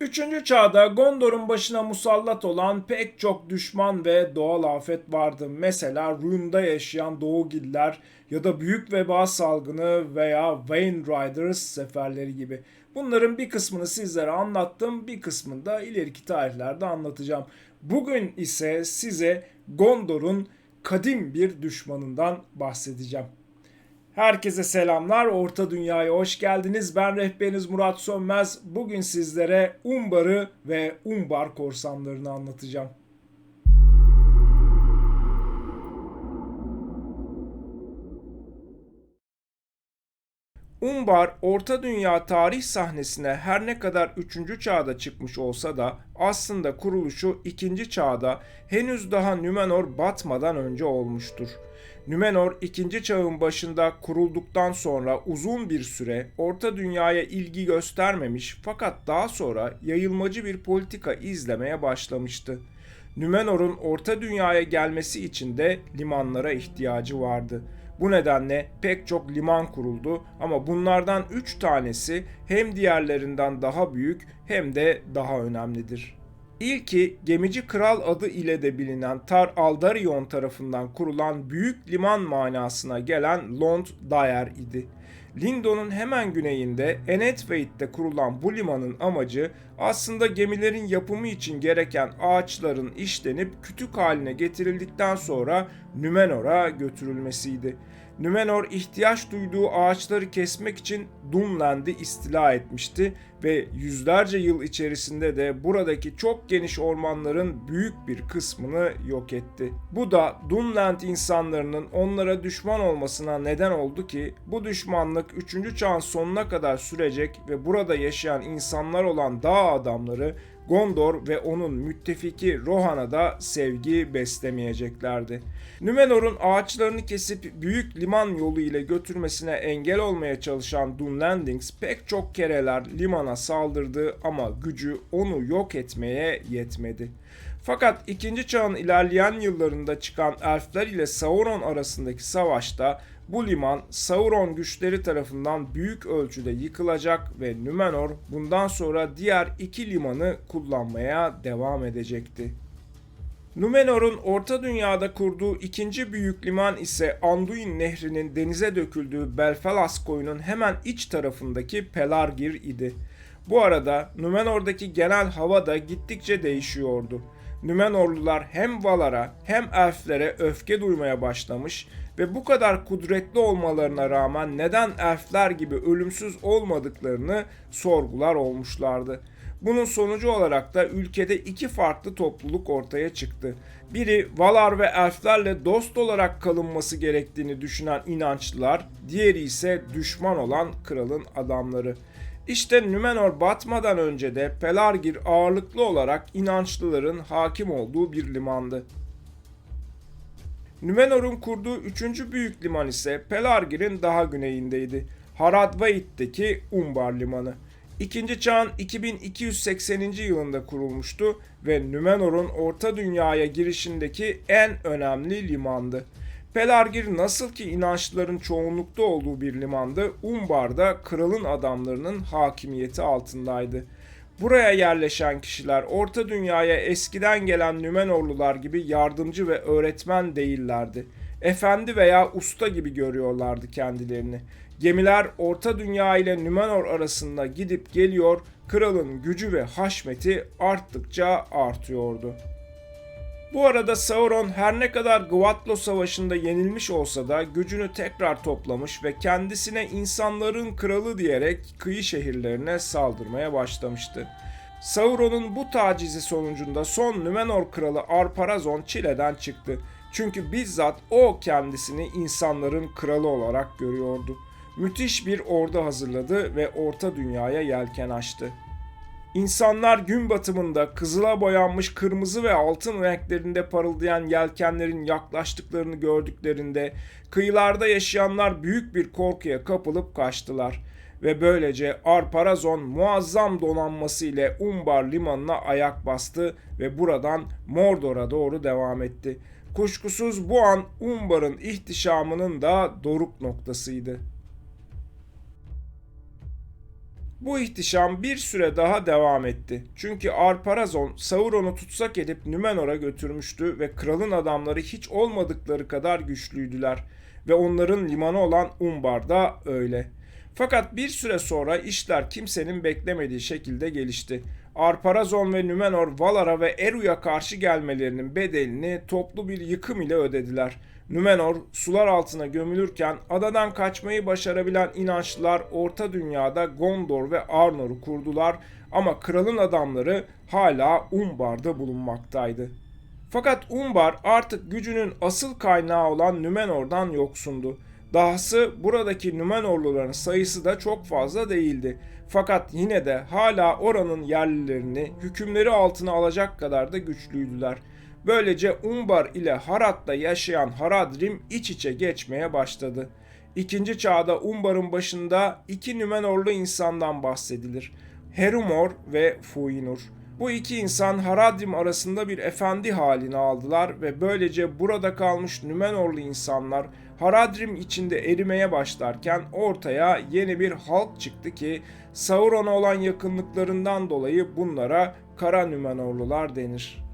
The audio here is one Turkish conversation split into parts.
Üçüncü çağda Gondor'un başına musallat olan pek çok düşman ve doğal afet vardı. Mesela Rune'da yaşayan Doğugiller ya da büyük veba salgını veya Wayne Riders seferleri gibi. Bunların bir kısmını sizlere anlattım, bir kısmını da ileriki tarihlerde anlatacağım. Bugün ise size Gondor'un kadim bir düşmanından bahsedeceğim. Herkese selamlar. Orta Dünya'ya hoş geldiniz. Ben rehberiniz Murat Sönmez. Bugün sizlere Umbar'ı ve Umbar korsanlarını anlatacağım. Umbar, Orta Dünya tarih sahnesine her ne kadar 3. çağda çıkmış olsa da aslında kuruluşu 2. çağda henüz daha Nümenor batmadan önce olmuştur. Nümenor 2. çağın başında kurulduktan sonra uzun bir süre Orta Dünya'ya ilgi göstermemiş fakat daha sonra yayılmacı bir politika izlemeye başlamıştı. Nümenor'un Orta Dünya'ya gelmesi için de limanlara ihtiyacı vardı. Bu nedenle pek çok liman kuruldu ama bunlardan 3 tanesi hem diğerlerinden daha büyük hem de daha önemlidir. İlki gemici kral adı ile de bilinen Tar Aldarion tarafından kurulan büyük liman manasına gelen Lond Dayer idi. Lindon'un hemen güneyinde Enetwaite'de kurulan bu limanın amacı aslında gemilerin yapımı için gereken ağaçların işlenip kütük haline getirildikten sonra Nümenor'a götürülmesiydi. Nümenor ihtiyaç duyduğu ağaçları kesmek için Dunland'i istila etmişti ve yüzlerce yıl içerisinde de buradaki çok geniş ormanların büyük bir kısmını yok etti. Bu da Dunland insanlarının onlara düşman olmasına neden oldu ki bu düşmanlık 3. çağın sonuna kadar sürecek ve burada yaşayan insanlar olan dağ adamları Gondor ve onun müttefiki Rohan'a da sevgi beslemeyeceklerdi. Nümenor'un ağaçlarını kesip büyük liman yolu ile götürmesine engel olmaya çalışan Dunlandings pek çok kereler limana saldırdı ama gücü onu yok etmeye yetmedi. Fakat ikinci çağın ilerleyen yıllarında çıkan elfler ile Sauron arasındaki savaşta bu liman Sauron güçleri tarafından büyük ölçüde yıkılacak ve Numenor bundan sonra diğer iki limanı kullanmaya devam edecekti. Numenor'un Orta Dünya'da kurduğu ikinci büyük liman ise Anduin Nehri'nin denize döküldüğü Belfalas koyunun hemen iç tarafındaki Pelargir idi. Bu arada Numenor'daki genel hava da gittikçe değişiyordu. Nümenorlular hem Valar'a hem elflere öfke duymaya başlamış ve bu kadar kudretli olmalarına rağmen neden elfler gibi ölümsüz olmadıklarını sorgular olmuşlardı. Bunun sonucu olarak da ülkede iki farklı topluluk ortaya çıktı. Biri Valar ve elflerle dost olarak kalınması gerektiğini düşünen inançlılar, diğeri ise düşman olan kralın adamları. İşte Nümenor batmadan önce de Pelargir ağırlıklı olarak inançlıların hakim olduğu bir limandı. Nümenor'un kurduğu üçüncü büyük liman ise Pelargir'in daha güneyindeydi. Haradvait'teki Umbar Limanı. İkinci çağın 2280. yılında kurulmuştu ve Nümenor'un Orta Dünya'ya girişindeki en önemli limandı. Pelargir nasıl ki inançlıların çoğunlukta olduğu bir limandı, Umbar'da kralın adamlarının hakimiyeti altındaydı. Buraya yerleşen kişiler Orta Dünya'ya eskiden gelen Nümenorlular gibi yardımcı ve öğretmen değillerdi. Efendi veya usta gibi görüyorlardı kendilerini. Gemiler Orta Dünya ile Nümenor arasında gidip geliyor, kralın gücü ve haşmeti arttıkça artıyordu. Bu arada Sauron her ne kadar Gvatlo Savaşı'nda yenilmiş olsa da gücünü tekrar toplamış ve kendisine insanların kralı diyerek kıyı şehirlerine saldırmaya başlamıştı. Sauron'un bu tacizi sonucunda son Nümenor kralı Arparazon Çile'den çıktı. Çünkü bizzat o kendisini insanların kralı olarak görüyordu. Müthiş bir ordu hazırladı ve Orta Dünya'ya yelken açtı. İnsanlar gün batımında kızıla boyanmış kırmızı ve altın renklerinde parıldayan yelkenlerin yaklaştıklarını gördüklerinde kıyılarda yaşayanlar büyük bir korkuya kapılıp kaçtılar ve böylece Arparazon muazzam donanması ile Umbar limanına ayak bastı ve buradan Mordor'a doğru devam etti. Kuşkusuz bu an Umbar'ın ihtişamının da doruk noktasıydı. Bu ihtişam bir süre daha devam etti. Çünkü Arparazon Sauron'u tutsak edip Nümenor'a götürmüştü ve kralın adamları hiç olmadıkları kadar güçlüydüler. Ve onların limanı olan Umbar da öyle. Fakat bir süre sonra işler kimsenin beklemediği şekilde gelişti. Arparazon ve Nümenor Valar'a ve Eru'ya karşı gelmelerinin bedelini toplu bir yıkım ile ödediler. Nümenor sular altına gömülürken adadan kaçmayı başarabilen inançlılar Orta Dünya'da Gondor ve Arnor'u kurdular ama kralın adamları hala Umbar'da bulunmaktaydı. Fakat Umbar artık gücünün asıl kaynağı olan Nümenor'dan yoksundu. Dahası buradaki Nümenorluların sayısı da çok fazla değildi. Fakat yine de hala oranın yerlilerini hükümleri altına alacak kadar da güçlüydüler. Böylece Umbar ile Harad'da yaşayan Haradrim iç içe geçmeye başladı. İkinci çağda Umbar'ın başında iki Nümenorlu insandan bahsedilir. Herumor ve Fuinur. Bu iki insan Haradrim arasında bir efendi halini aldılar ve böylece burada kalmış Nümenorlu insanlar Haradrim içinde erimeye başlarken ortaya yeni bir halk çıktı ki Sauron'a olan yakınlıklarından dolayı bunlara Kara Nümenorlular denir.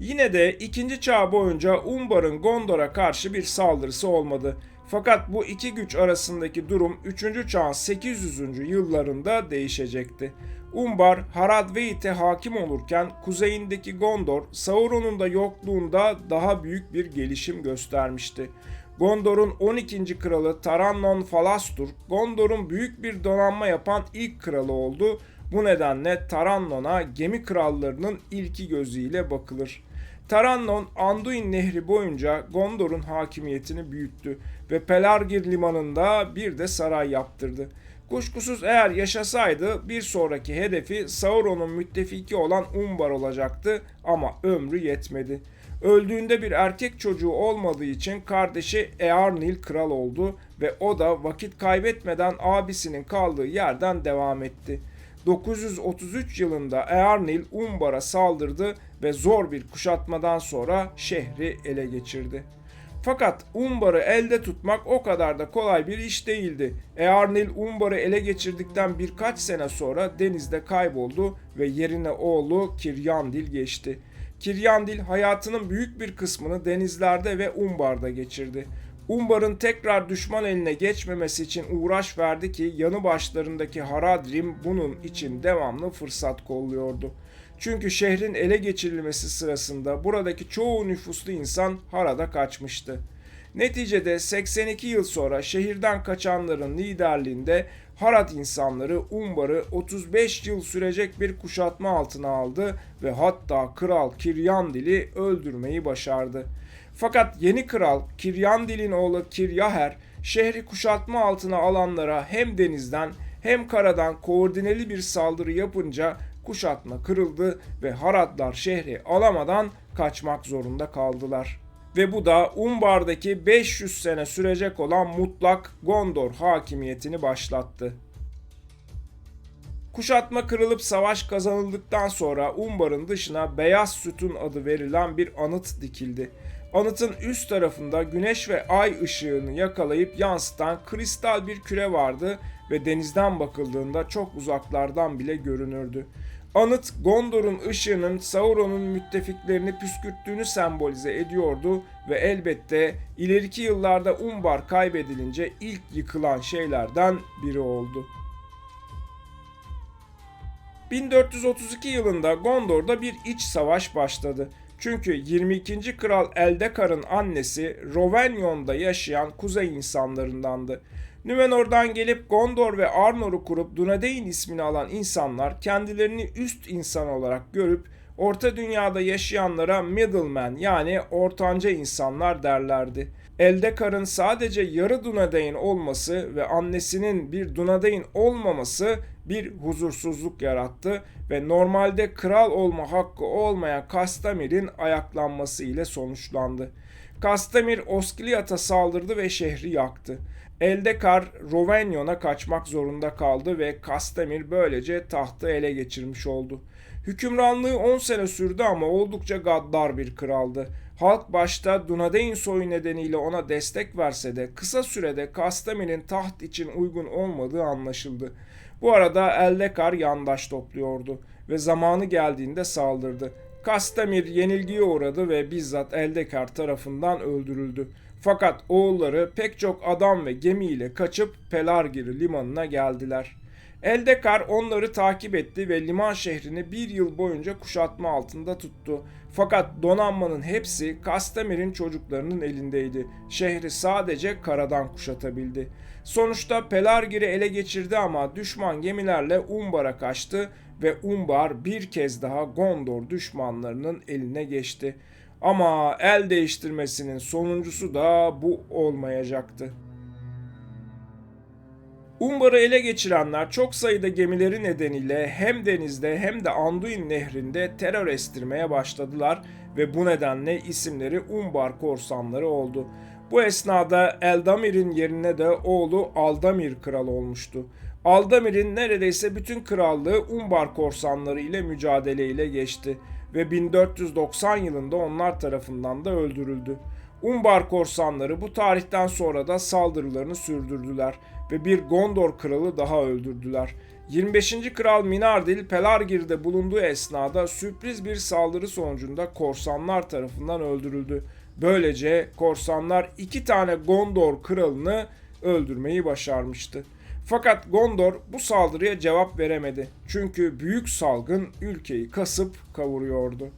Yine de ikinci çağ boyunca Umbar'ın Gondor'a karşı bir saldırısı olmadı. Fakat bu iki güç arasındaki durum 3. çağın 800. yıllarında değişecekti. Umbar, Haradveit'e hakim olurken kuzeyindeki Gondor, Sauron'un da yokluğunda daha büyük bir gelişim göstermişti. Gondor'un 12. kralı Tarannon Falastur, Gondor'un büyük bir donanma yapan ilk kralı oldu. Bu nedenle Tarannon'a gemi krallarının ilki gözüyle bakılır. Tarannon, Anduin Nehri boyunca Gondor'un hakimiyetini büyüttü ve Pelargir limanında bir de saray yaptırdı. Kuşkusuz eğer yaşasaydı bir sonraki hedefi Sauron'un müttefiki olan Umbar olacaktı ama ömrü yetmedi. Öldüğünde bir erkek çocuğu olmadığı için kardeşi Earnil kral oldu ve o da vakit kaybetmeden abisinin kaldığı yerden devam etti. 933 yılında Earnil Umbar'a saldırdı ve zor bir kuşatmadan sonra şehri ele geçirdi. Fakat Umbar'ı elde tutmak o kadar da kolay bir iş değildi. Earnil Umbar'ı ele geçirdikten birkaç sene sonra denizde kayboldu ve yerine oğlu Kiryandil geçti. Kiryandil hayatının büyük bir kısmını denizlerde ve Umbar'da geçirdi. Umbar'ın tekrar düşman eline geçmemesi için uğraş verdi ki yanı başlarındaki Haradrim bunun için devamlı fırsat kolluyordu. Çünkü şehrin ele geçirilmesi sırasında buradaki çoğu nüfuslu insan Harad'a kaçmıştı. Neticede 82 yıl sonra şehirden kaçanların liderliğinde Harad insanları Umbar'ı 35 yıl sürecek bir kuşatma altına aldı ve hatta Kral Kiryandil'i öldürmeyi başardı. Fakat yeni kral Kiryandil'in oğlu Kiryaher şehri kuşatma altına alanlara hem denizden hem karadan koordineli bir saldırı yapınca kuşatma kırıldı ve Haradlar şehri alamadan kaçmak zorunda kaldılar. Ve bu da Umbar'daki 500 sene sürecek olan mutlak Gondor hakimiyetini başlattı. Kuşatma kırılıp savaş kazanıldıktan sonra Umbar'ın dışına Beyaz Sütun adı verilen bir anıt dikildi. Anıtın üst tarafında güneş ve ay ışığını yakalayıp yansıtan kristal bir küre vardı ve denizden bakıldığında çok uzaklardan bile görünürdü. Anıt Gondor'un ışığının Sauron'un müttefiklerini püskürttüğünü sembolize ediyordu ve elbette ileriki yıllarda Umbar kaybedilince ilk yıkılan şeylerden biri oldu. 1432 yılında Gondor'da bir iç savaş başladı. Çünkü 22. Kral Eldekar'ın annesi Rovenyon'da yaşayan kuzey insanlarındandı. Nümenor'dan gelip Gondor ve Arnor'u kurup Dunedain ismini alan insanlar kendilerini üst insan olarak görüp Orta Dünya'da yaşayanlara middleman yani ortanca insanlar derlerdi. Eldekar'ın sadece yarı Dunedain olması ve annesinin bir Dunedain olmaması bir huzursuzluk yarattı ve normalde kral olma hakkı olmayan Kastamir'in ayaklanması ile sonuçlandı. Kastamir Oskiliat'a saldırdı ve şehri yaktı. Eldekar Rovenyon'a kaçmak zorunda kaldı ve Kastamir böylece tahtı ele geçirmiş oldu. Hükümranlığı 10 sene sürdü ama oldukça gaddar bir kraldı. Halk başta Dunedain soyu nedeniyle ona destek verse de kısa sürede Kastamir'in taht için uygun olmadığı anlaşıldı. Bu arada Eldekar yandaş topluyordu ve zamanı geldiğinde saldırdı. Kastamir yenilgiye uğradı ve bizzat Eldekar tarafından öldürüldü. Fakat oğulları pek çok adam ve gemiyle kaçıp Pelargir limanına geldiler. Eldekar onları takip etti ve liman şehrini bir yıl boyunca kuşatma altında tuttu. Fakat donanmanın hepsi Kastamir'in çocuklarının elindeydi. Şehri sadece karadan kuşatabildi. Sonuçta Pelargir'i ele geçirdi ama düşman gemilerle Umbar'a kaçtı ve Umbar bir kez daha Gondor düşmanlarının eline geçti. Ama el değiştirmesinin sonuncusu da bu olmayacaktı. Umbar'ı ele geçirenler çok sayıda gemileri nedeniyle hem denizde hem de Anduin nehrinde terör estirmeye başladılar ve bu nedenle isimleri Umbar korsanları oldu. Bu esnada Eldamir'in yerine de oğlu Aldamir kral olmuştu. Aldamir'in neredeyse bütün krallığı Umbar korsanları ile mücadeleyle geçti ve 1490 yılında onlar tarafından da öldürüldü. Umbar korsanları bu tarihten sonra da saldırılarını sürdürdüler ve bir Gondor kralı daha öldürdüler. 25. Kral Minardil Pelargir'de bulunduğu esnada sürpriz bir saldırı sonucunda korsanlar tarafından öldürüldü. Böylece korsanlar iki tane Gondor kralını öldürmeyi başarmıştı. Fakat Gondor bu saldırıya cevap veremedi. Çünkü büyük salgın ülkeyi kasıp kavuruyordu.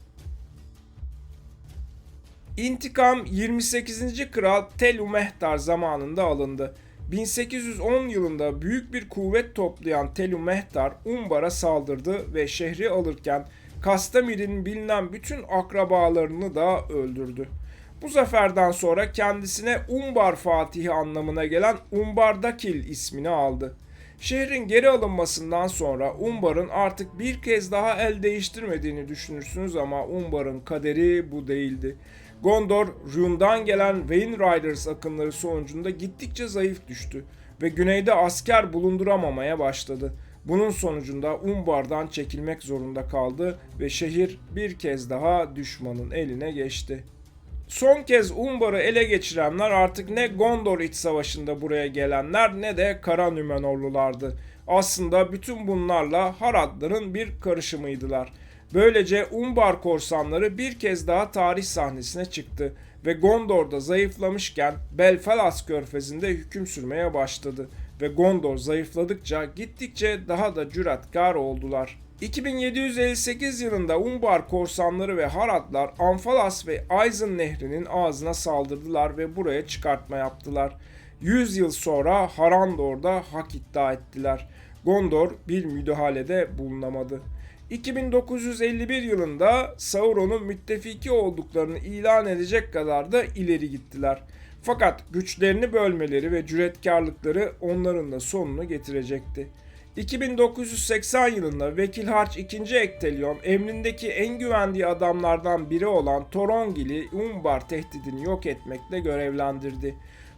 İntikam 28. Kral Telumehtar zamanında alındı. 1810 yılında büyük bir kuvvet toplayan Telumehtar Umbar'a saldırdı ve şehri alırken Kastamir'in bilinen bütün akrabalarını da öldürdü. Bu zaferden sonra kendisine Umbar Fatihi anlamına gelen Umbardakil ismini aldı. Şehrin geri alınmasından sonra Umbar'ın artık bir kez daha el değiştirmediğini düşünürsünüz ama Umbar'ın kaderi bu değildi. Gondor, Rhune'dan gelen Wayne Riders akınları sonucunda gittikçe zayıf düştü ve güneyde asker bulunduramamaya başladı. Bunun sonucunda Umbar'dan çekilmek zorunda kaldı ve şehir bir kez daha düşmanın eline geçti. Son kez Umbar'ı ele geçirenler artık ne Gondor iç savaşında buraya gelenler ne de Kara Nümenorlulardı. Aslında bütün bunlarla Haradların bir karışımıydılar. Böylece Umbar korsanları bir kez daha tarih sahnesine çıktı ve Gondor'da zayıflamışken Belfalas körfezinde hüküm sürmeye başladı ve Gondor zayıfladıkça gittikçe daha da cüretkar oldular. 2758 yılında Umbar korsanları ve Haradlar Anfalas ve Aizen nehrinin ağzına saldırdılar ve buraya çıkartma yaptılar. 100 yıl sonra Harandor'da hak iddia ettiler. Gondor bir müdahalede bulunamadı. 2951 yılında Sauron'un müttefiki olduklarını ilan edecek kadar da ileri gittiler. Fakat güçlerini bölmeleri ve cüretkarlıkları onların da sonunu getirecekti. 2980 yılında Vekil Harç 2. Ektelyon emrindeki en güvendiği adamlardan biri olan Torongil'i Umbar tehdidini yok etmekle görevlendirdi.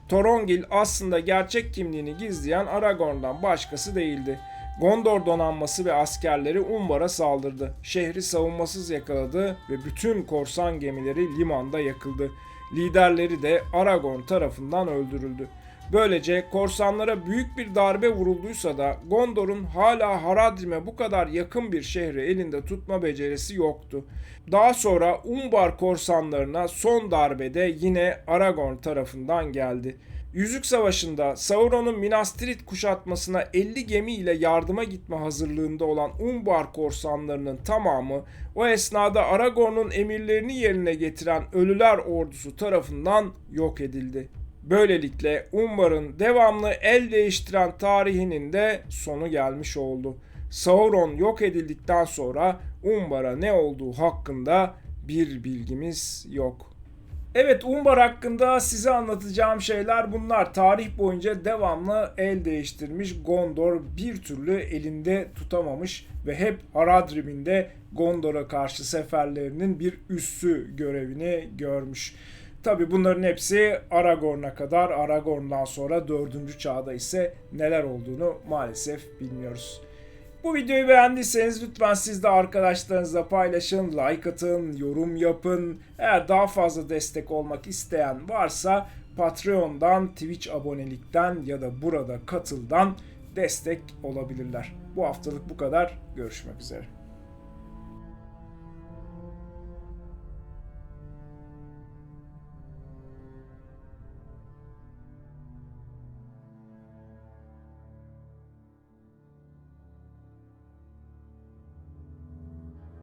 Torongil aslında gerçek kimliğini gizleyen Aragorn'dan başkası değildi. Gondor donanması ve askerleri Umbar'a saldırdı. Şehri savunmasız yakaladı ve bütün korsan gemileri limanda yakıldı. Liderleri de Aragorn tarafından öldürüldü. Böylece korsanlara büyük bir darbe vurulduysa da Gondor'un hala Haradrim'e bu kadar yakın bir şehri elinde tutma becerisi yoktu. Daha sonra Umbar korsanlarına son darbede yine Aragorn tarafından geldi. Yüzük Savaşı'nda Sauron'un Minas Tirith kuşatmasına 50 gemi ile yardıma gitme hazırlığında olan Umbar korsanlarının tamamı o esnada Aragorn'un emirlerini yerine getiren Ölüler ordusu tarafından yok edildi. Böylelikle Umbar'ın devamlı el değiştiren tarihinin de sonu gelmiş oldu. Sauron yok edildikten sonra Umbar'a ne olduğu hakkında bir bilgimiz yok. Evet Umbar hakkında size anlatacağım şeyler bunlar. Tarih boyunca devamlı el değiştirmiş Gondor bir türlü elinde tutamamış ve hep Haradrim'in de Gondor'a karşı seferlerinin bir üssü görevini görmüş. Tabi bunların hepsi Aragorn'a kadar, Aragorn'dan sonra 4. çağda ise neler olduğunu maalesef bilmiyoruz. Bu videoyu beğendiyseniz lütfen siz de arkadaşlarınızla paylaşın, like atın, yorum yapın. Eğer daha fazla destek olmak isteyen varsa Patreon'dan, Twitch abonelikten ya da burada katıldan destek olabilirler. Bu haftalık bu kadar. Görüşmek üzere.